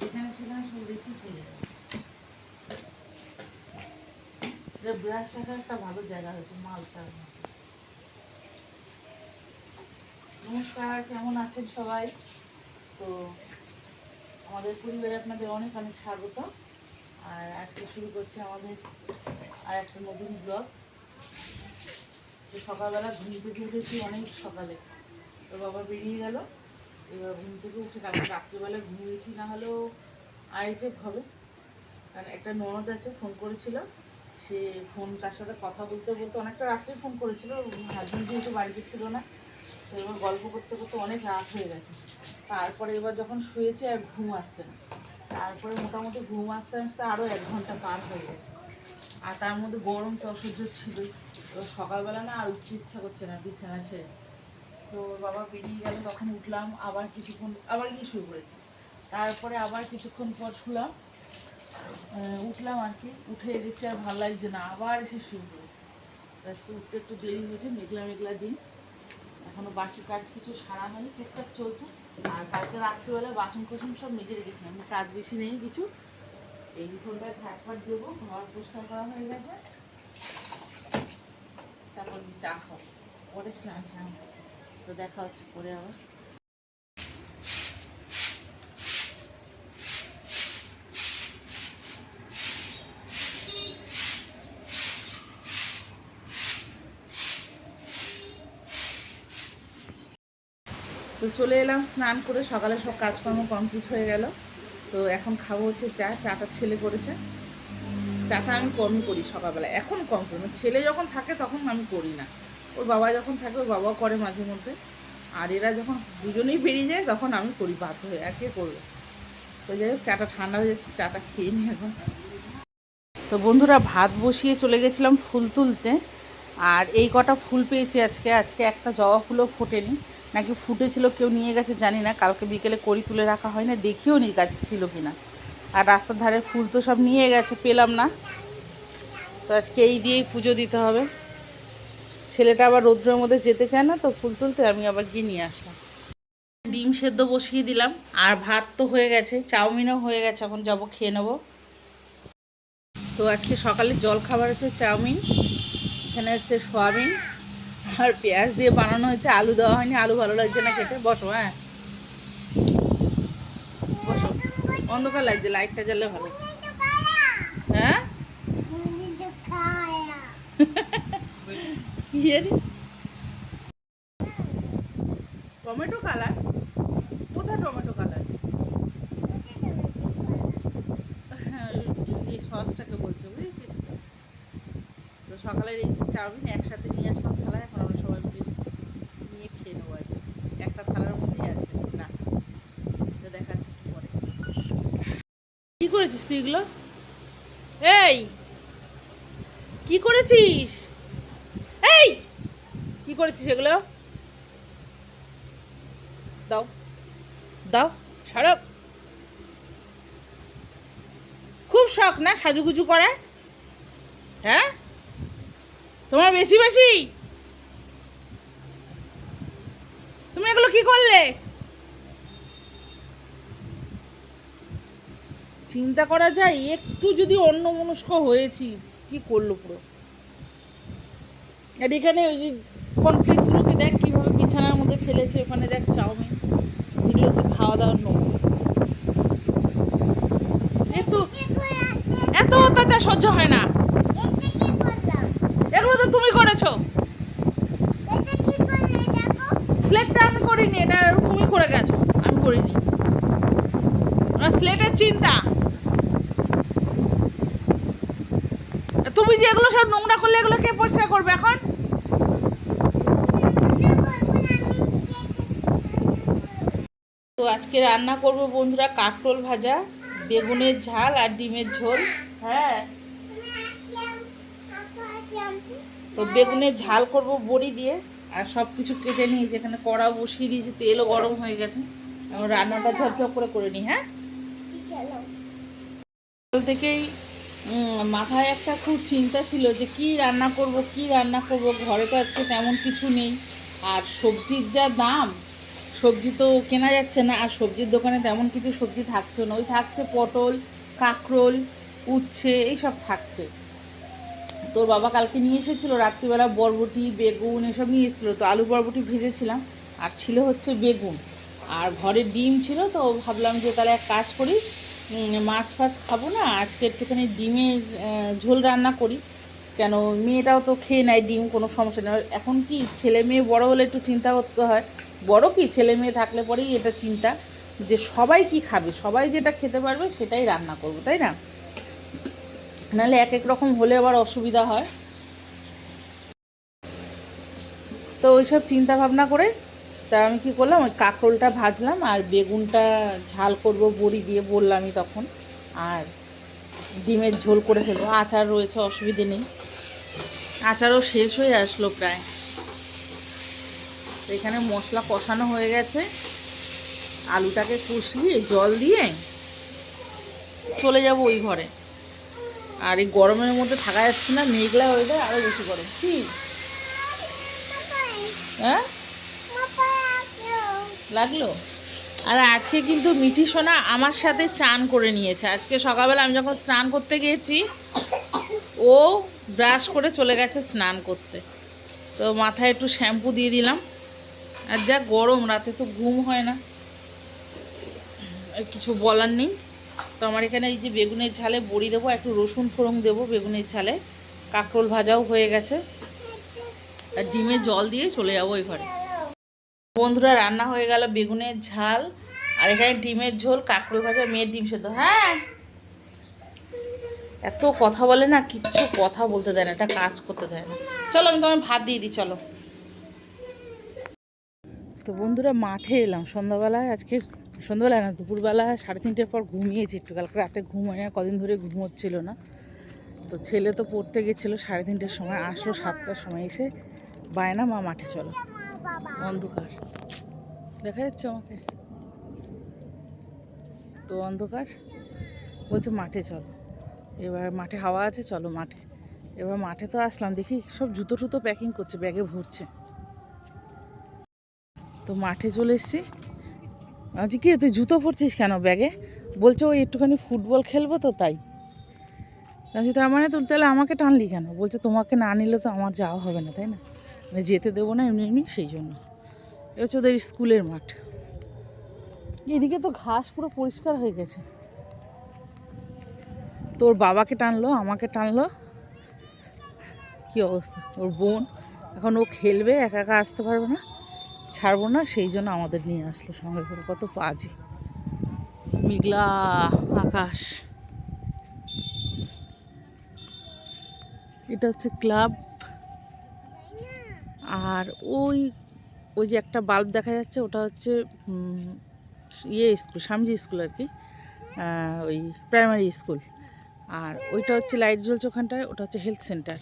যেখানে সেখানে সব রেখে চলে যাবে ব্রাশ রাখার একটা ভালো জায়গা হয়েছে, মাল সার নমস্কার, কেমন আছেন সবাই? তো আমাদের পরিবারে আপনাদের অনেক অনেক স্বাগত। আর আজকে শুরু করছে আমাদের আর একটা নতুন ব্লগ তো সকালবেলা ঘুম থেকে উঠেছি অনেক সকালে। তো বাবা বেরিয়ে গেল। এবার ঘুম থেকে উঠে কালকে রাত্রিবেলা ঘুমিয়েছি, না হলেও আড়াইটে হবে। কারণ একটা ননদ আছে, ফোন করেছিল। সে ফোন, তার সাথে কথা বলতে বলতে অনেকটা রাত্রে ফোন করেছিল। হাজবেন্ড যেহেতু বাড়িতে ছিল না তো এবার গল্প করতে করতে অনেক রাত হয়ে গেছে। তারপরে এবার যখন শুয়েছে আর ঘুম আসছে না, তারপরে মোটামুটি ঘুম আসতে আসতে আরও এক ঘণ্টা পার হয়ে গেছে। আর তার মধ্যে গরম তো অসহ্য ছিল তো সকালবেলা না আর উঠতে ইচ্ছা করছে না, বিছানা ছেড়ে। তো বাবা বেরিয়ে গেল, তখন উঠলাম, আবার কিছুক্ষণ, আবার গিয়ে শুরু পড়েছি। তারপরে আবার কিছুক্ষণ পর শুলাম উঠলাম আর কি, উঠে দেখছি আর ভালো লাগছে না, আবার এসে শুরু তো আজকে উঠতে একটু দেরি হয়েছে, মেঘলা মেঘলা দিন। এখনও বাকি কাজ কিছু সারা হয়নি, টুকটাক চলছে। আর কালকে রাত্রিবেলা বাসন কোসন সব মেজে মানে কাজ বেশি নেই কিছু। এই ঘণ্টা ঝাটপাট দেবো, ঘর পরিষ্কার করা হয়ে গেছে। তারপর চা খাব। পরে স্নান তো দেখা হচ্ছে পরে আবার। তো চলে এলাম স্নান করে, সকালে সব কাজকর্ম কমপ্লিট হয়ে গেল। তো এখন খাব হচ্ছে চা, চাটা ছেলে করেছে। চাটা আমি কমই করি সকালবেলা এখন কম করি ছেলে যখন থাকে তখন আমি করি না। ওর বাবা যখন থাকে, ওর বাবাও করে মাঝে মধ্যে। আর এরা যখন দুজনেই বেরিয়ে যায়, তখন আমি করি বাধ্য হয়ে আর কে করবে। তো যাই হোক, চাটা ঠান্ডা হয়ে যাচ্ছে, চাটা খেয়ে নিই এখন। তো বন্ধুরা, ভাত বসিয়ে চলে গেছিলাম ফুল তুলতে, আর এই কটা ফুল পেয়েছি আজকে। আজকে একটা জবা ফুলও ফোটেনি। নাকি ফুটেছিল, কেউ নিয়ে গেছে, জানি না। কালকে বিকেলে করি তুলে রাখা হয় না দেখিও নি গাছ ছিল কি না আর রাস্তার ধারে ফুল তো সব নিয়ে গেছে, পেলাম না। তো আজকে এই দিয়েই পুজো দিতে হবে। ছেলেটা আবার রৌদ্রের মধ্যে যেতে চায় না, তো ফুল তুলতে আমি আবার গিয়ে নিয়ে আসলাম। ডিম সেদ্ধ বসিয়ে দিলাম, আর ভাত তো হয়ে গেছে, চাউমিনও হয়ে গেছে, এখন যাব, খেয়ে নেব। তো আজকে সকালে জল খাবার হচ্ছে চাউমিন, এখানে হচ্ছে সোয়াবিন, আর পেঁয়াজ দিয়ে বানানো হয়েছে, আলু দেওয়া হয়নি, আলু ভালো লাগছে না খেতে, বসো হ্যাঁ। বসো, অন্ধকার লাগছে, লাইটটা জ্বালে ভালো। হ্যাঁ? কি জানি টমেটো কালার কোথায় টমেটো কালার এই সসটাকে বলছো বুঝেছিস তো? তো সকালের এই চাউমিন একসাথে নিয়ে আসলাম থালায় এখন আমরা সবাই মিলে নিয়ে খেয়ে নেব আর কি। একটা থালার মধ্যেই আছে। না তো দেখা যাচ্ছে একটু পরে। কি করেছিস তুই এগুলো? এই কি করেছিস? কি করেছিস এগুলো দাও। দাও। সরব খুব শখ না সাজুগুজু করার? হ্যাঁ? তোমার বেশি বেশি? তুমি এগুলো কি করলে? চিন্তা করা যায়, একটু যদি অন্য মনস্ক হয়েছি, কি করল পুরো? আর এখানে ওই যে কনফ্লেক্সগুলোকে দেখ কীভাবে বিছানার মধ্যে ফেলেছে, ওখানে দেখ চাউমিন, এগুলো হচ্ছে খাওয়া দাওয়ার নোংরা এত এত অত্যাচার সহ্য হয় না। এগুলো তো তুমি করেছ। স্লেটটা আমি করিনি, এটা তুমি করে গেছো, আমি করিনি। ওনার স্লেটের চিন্তা। তুমি যে এগুলো সব নোংরা করলে এগুলো কে পরিষ্কার করবে এখন? তো আজকে রান্না করব বন্ধুরা কাঁকরোল ভাজা বেগুনের ঝাল আর ডিমের ঝোল হ্যাঁ। তো বেগুনের ঝাল করব বড়ি দিয়ে আর সব কিছু কেটে নিয়েছি এখানে কড়া বসিয়ে দিয়েছি তেলও গরম হয়ে গেছে। এখন রান্নাটা ঝপঝপ করে করে নিই হ্যাঁ। থেকেই মাথায় একটা খুব চিন্তা ছিল যে কি রান্না করব, কি রান্না করব। ঘরে তো আজকে তেমন কিছু নেই। আর সবজির যা দাম, সবজি তো কেনা যাচ্ছে না। আর সবজির দোকানে তেমন কিছু সবজি থাকছে না। ওই থাকছে পটল, কাঁকরোল, উচ্ছে, এইসব থাকছে। তোর বাবা কালকে নিয়ে এসেছিল রাত্রিবেলা বরবটি, বেগুন, এসব নিয়ে এসেছিল। তো আলু বরবটি ভেজেছিলাম। আর ছিল হচ্ছে বেগুন। আর ঘরে ডিম ছিল তো ভাবলাম যে তাহলে এক কাজ করি মাছ ফাছ খাব না, আজকে একটুখানি ডিমের ঝোল রান্না করি। কেন, মেয়েটাও তো খেয়ে নেয় ডিম, কোনো সমস্যা নেই। এখন কি, ছেলে মেয়ে বড় হলে একটু চিন্তা করতে হয়। বড় কি, ছেলে মেয়ে থাকলে পরেই এটা চিন্তা যে সবাই কি খাবে, সবাই যেটা খেতে পারবে সেটাই রান্না করব, তাই না? নাহলে এক এক রকম হলে আবার অসুবিধা হয়। তো ওইসব চিন্তা ভাবনা করে তা আমি কী করলাম, ওই কাঁকরোলটা ভাজলাম আর বেগুনটা ঝাল করব বড়ি দিয়ে বললামই তখন। আর ডিমের ঝোল করে ফেলব। আচার রয়েছে, অসুবিধে নেই। আচারও শেষ হয়ে আসলো প্রায়। এখানে মশলা কষানো হয়ে গেছে। আলুটাকে কষিয়ে, জল দিয়ে চলে যাব ওই ঘরে। আর এই গরমের মধ্যে থাকা যাচ্ছে না, মেঘলা হয়ে যায় আরও বেশি গরম। কি? হ্যাঁ? লাগল? আর আজকে কিন্তু মিঠি সোনা আমার সাথে চান করে নিয়েছে। আজকে সকালবেলা আমি যখন স্নান করতে গিয়েছি, ও ব্রাশ করে চলে গেছে স্নান করতে। তো মাথায় একটু শ্যাম্পু দিয়ে দিলাম। আর যা গরম, রাতে তো ঘুম হয় না। কিছু বলার নেই। তো আমার এখানে এই যে বেগুনের ঝালে বড়ি দেবো, একটু রসুন ফোড়ন দেবো বেগুনের ঝালে। কাঁকরোল ভাজাও হয়ে গেছে। আর ডিমে জল দিয়ে চলে যাব ওই ঘরে। বন্ধুরা, রান্না হয়ে গেল বেগুনের ঝাল আর এখানে ডিমের ঝোল কাঁকরোল ভাজা, মেয়ের ডিম সেদ্ধ। হ্যাঁ। এত কথা বলে না, কিচ্ছু কথা বলতে দেয় না, এটা কাজ করতে দেয় না। চলো, আমি তোমায় ভাত দিয়ে দিই, চলো। তো বন্ধুরা, মাঠে এলাম সন্ধ্যাবেলায়, আজকে সন্ধ্যাবেলায় না দুপুরবেলা সাড়ে তিনটের পর ঘুমিয়েছি একটু, কালকে রাতে ঘুম হয় না, কদিন ধরে ঘুম না। তো ছেলে তো পড়তে গেছিল, সাড়ে তিনটের সময়, আসলো সাতটার সময় এসে। বায়না, মা, মাঠে চলো। অন্ধকার। দেখা যাচ্ছে আমাকে। তো অন্ধকার। বলছে, মাঠে চলো। এবার মাঠে হাওয়া আছে, চলো মাঠে। এবার মাঠে তো আসলাম, দেখি সব জুতো টুতো প্যাকিং করছে ব্যাগে ভরছে। তো মাঠে চলে এসছি। আজকে কি তুই জুতো পরছিস কেন ব্যাগে বলছে, ওই একটুখানি ফুটবল খেলব তো, তাই। বলছি, তার মানে তুই তাহলে আমাকে টানলি কেন? বলছে, তোমাকে না নিলে তো আমার যাওয়া হবে না, তাই না? যেতে দেবো না এমনি এমনি, সেই জন্য। এটা হচ্ছে ওদের স্কুলের মাঠ। এদিকে তো ঘাস পুরো পরিষ্কার হয়ে গেছে। তোর বাবাকে টানলো আমাকে টানলো। কি অবস্থা? ওর বোন এখন ও খেলবে একা একা আসতে পারবে না। ছাড়বো না সেই জন্য আমাদের নিয়ে আসলো সঙ্গে করে। কত পাজি। মেঘলা আকাশ। এটা হচ্ছে ক্লাব। আর ওই ওই যে একটা বাল্ব দেখা যাচ্ছে ওটা হচ্ছে ইয়ে স্কুল স্বামীজি স্কুল আর কি ওই প্রাইমারি স্কুল আর ওইটা হচ্ছে লাইট জ্বলছে ওখানটায় ওটা হচ্ছে হেলথ সেন্টার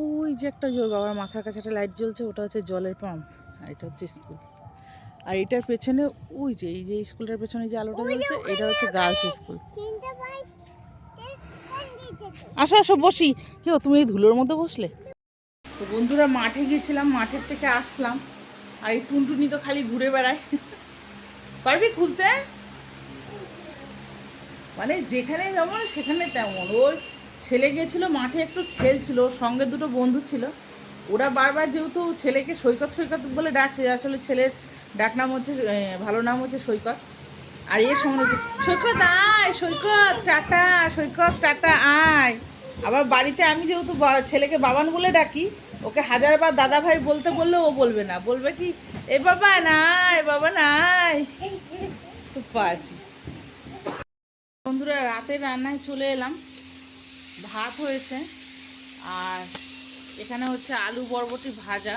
ওই যে একটা জল বাবার মাথার কাছে একটা লাইট জ্বলছে ওটা হচ্ছে জলের পাম্প আর এটা হচ্ছে স্কুল আর এটার পেছনে ওই যে এই যে স্কুলটার পেছনে যে আলোটা জ্বলছে এটা হচ্ছে গার্লস স্কুল আসো আসো বসি। কেউ তুমি এই ধুলোর মধ্যে বসলে? তো বন্ধুরা মাঠে গেছিলাম মাঠের থেকে আসলাম। আর এই টুনটুনি তো খালি ঘুরে বেড়ায়। পারবি খুলতে? মানে যেখানে যেমন সেখানে তেমন। ওর ছেলে গিয়েছিল, মাঠে একটু খেলছিল, সঙ্গে দুটো বন্ধু ছিল। ওরা বারবার যেহেতু ছেলেকে সৈকত সৈকত বলে ডাকছে, আসলে ছেলের ডাক নাম হচ্ছে ভালো নাম হচ্ছে সৈকত। আর এর সঙ্গে সৈকত আয়, সৈকত, টাটা সৈকত, টাটা, আয়। আবার বাড়িতে আমি যেহেতু ছেলেকে বাবান বলে ডাকি ওকে হাজারবার দাদা ভাই বলতে বললেও ও বলবে না। বলবে কি, এ বাবা নাই বাবা নাই। পাচ্ছি বন্ধুরা, রাতে রান্নায় চলে এলাম। ভাত হয়েছে আর এখানে হচ্ছে আলু বরবটি ভাজা।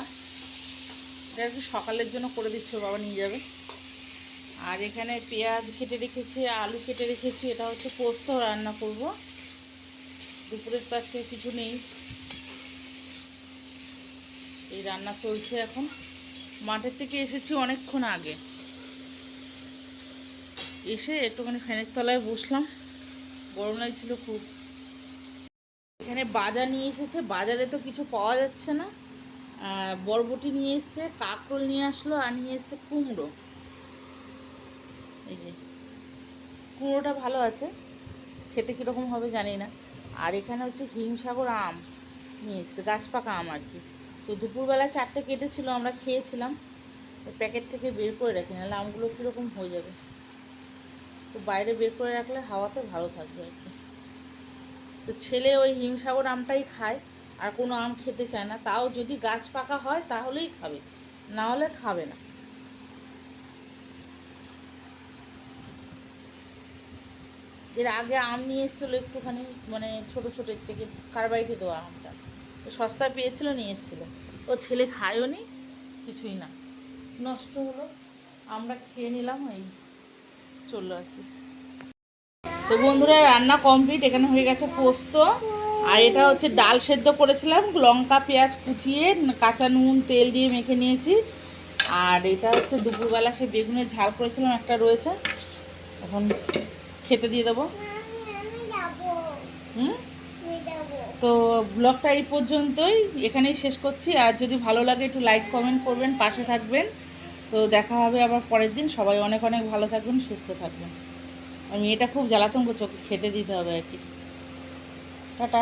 এটা কি সকালের জন্য করে দিচ্ছে বাবা নিয়ে যাবে। আর এখানে পেঁয়াজ কেটে রেখেছি, আলু কেটে রেখেছি, এটা হচ্ছে পোস্ত রান্না করব। দুপুরের আজকে কিছু নেই। এই রান্না চলছে এখন। মাঠের থেকে এসেছি অনেকক্ষণ আগে। এসে একটুখানি ফ্যানের তলায় বসলাম। গরম লাগছিল খুব। এখানে বাজার নিয়ে এসেছে। বাজারে তো কিছু পাওয়া যাচ্ছে না। বরবটি নিয়ে এসছে, কাঁকরোল নিয়ে আসলো, আর নিয়ে এসছে কুমড়ো। এই যে, কুমড়োটা ভালো আছে। খেতে কীরকম হবে জানি না। আর এখানে হচ্ছে হিমসাগর আম নিয়ে এসছে গাছ পাকা আম আর কি। তো দুপুরবেলা চারটে কেটেছিল, আমরা খেয়েছিলাম। প্যাকেট থেকে বের করে রাখি, নাহলে আমগুলো কীরকম হয়ে যাবে। তো বাইরে বের করে রাখলে হাওয়াতে ভালো থাকবে আর কি। তো ছেলে ওই হিমসাগর আমটাই খায়, আর কোনো আম খেতে চায় না। তাও যদি গাছ পাকা হয় তাহলেই খাবে, না হলে খাবে না। এর আগে আম নিয়ে এসেছিল একটুখানি মানে ছোটো ছোট থেকে কারবাইটে দেওয়া আমটা। তো সস্তায় পেয়েছিল, নিয়ে এসেছিল। ও ছেলে খায়ও নি, কিছুই না। নষ্ট হলো। আমরা খেয়ে নিলাম, এই চলল আর কি। তো বন্ধুরা, রান্না কমপ্লিট এখানে হয়ে গেছে পোস্ত। আর এটা হচ্ছে ডাল সেদ্ধ করেছিলাম। লঙ্কা, পেঁয়াজ কুচিয়ে, কাঁচা নুন, তেল দিয়ে মেখে নিয়েছি। আর এটা হচ্ছে দুপুরবেলা সে বেগুনের ঝাল করেছিলাম, একটা রয়েছে। এখন খেতে দিয়ে দেবো। হুম? তো ব্লগটা এই পর্যন্তই, এখানেই শেষ করছি। আর যদি ভালো লাগে একটু লাইক কমেন্ট করবেন, পাশে থাকবেন। তো দেখা হবে আবার পরের দিন। সবাই অনেক অনেক ভালো থাকবেন, সুস্থ থাকবেন। আমি এটা খুব জ্বালাতন চোখে খেতে দিতে হবে আর কি। টাটা।